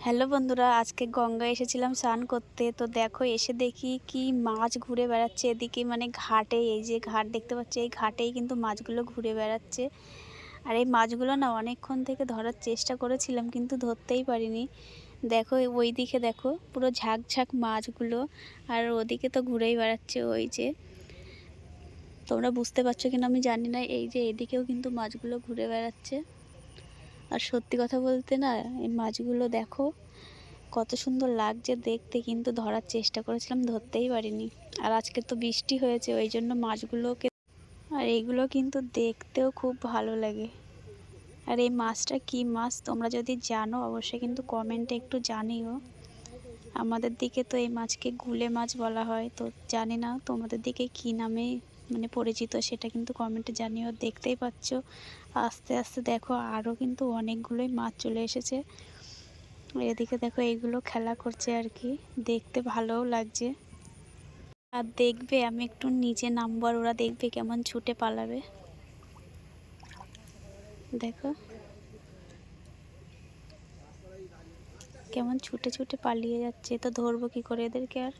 Hello বন্ধুরা, আজকে গঙ্গা এসেছিলাম স্নান করতে। তো দেখো, এসে দেখি কি মাছ ঘুরে বেড়াচ্ছে এদিকে। মানে ঘাটে, এই যে ঘাট দেখতে পাচ্ছি, এই ঘাটেই কিন্তু মাছগুলো ঘুরে বেড়াচ্ছে। আর এই মাছগুলো না অনেকক্ষণ থেকে ধরার চেষ্টা করেছিলাম, কিন্তু ধরতেই পারিনি। দেখো, ওই দিকে দেখো, পুরো ঝাঁক ঝাঁক মাছগুলো। আর ওদিকে তো ঘুরেই বেড়াচ্ছে ওই যে। তোমরা বুঝতে পারছ কিনা আমি জানি না, এই যে এদিকেও কিন্তু মাছগুলো ঘুরে বেড়াচ্ছে। আর সত্যি কথা বলতে না, এই মাছগুলো দেখো কত সুন্দর লাগছে দেখতে, কিন্তু ধরার চেষ্টা করেছিলাম, ধরতেই পারিনি। আর আজকে তো বৃষ্টি হয়েছে, ওই জন্য মাছগুলোকে আর এইগুলো কিন্তু দেখতেও খুব ভালো লাগে। আর এই মাছটা কি মাছ তোমরা যদি জানো, অবশ্যই কিন্তু কমেন্টে একটু জানিও। আমাদের দিকে তো এই মাছকে গুলে মাছ বলা হয়, তো জানি না তোমাদের দিকে কি নামে মানে পরিচিত, সেটা কিন্তু কমেন্টে জানিও, দেখতেই পাচ্ছ। আস্তে আস্তে দেখো আরও কিন্তু অনেকগুলোই মাছ চলে এসেছে। এদিকে দেখো, এইগুলো খেলা করছে আর কি। দেখতে ভালোও লাগছে। আর দেখবে, আমি একটু নিচে নাম্বার, ওরা দেখবে কেমন ছুটে পালাবে। দেখো। কেমন ছুটে ছুটে পালিয়ে যাচ্ছে, তো ধরবো কি করে এদেরকে আর?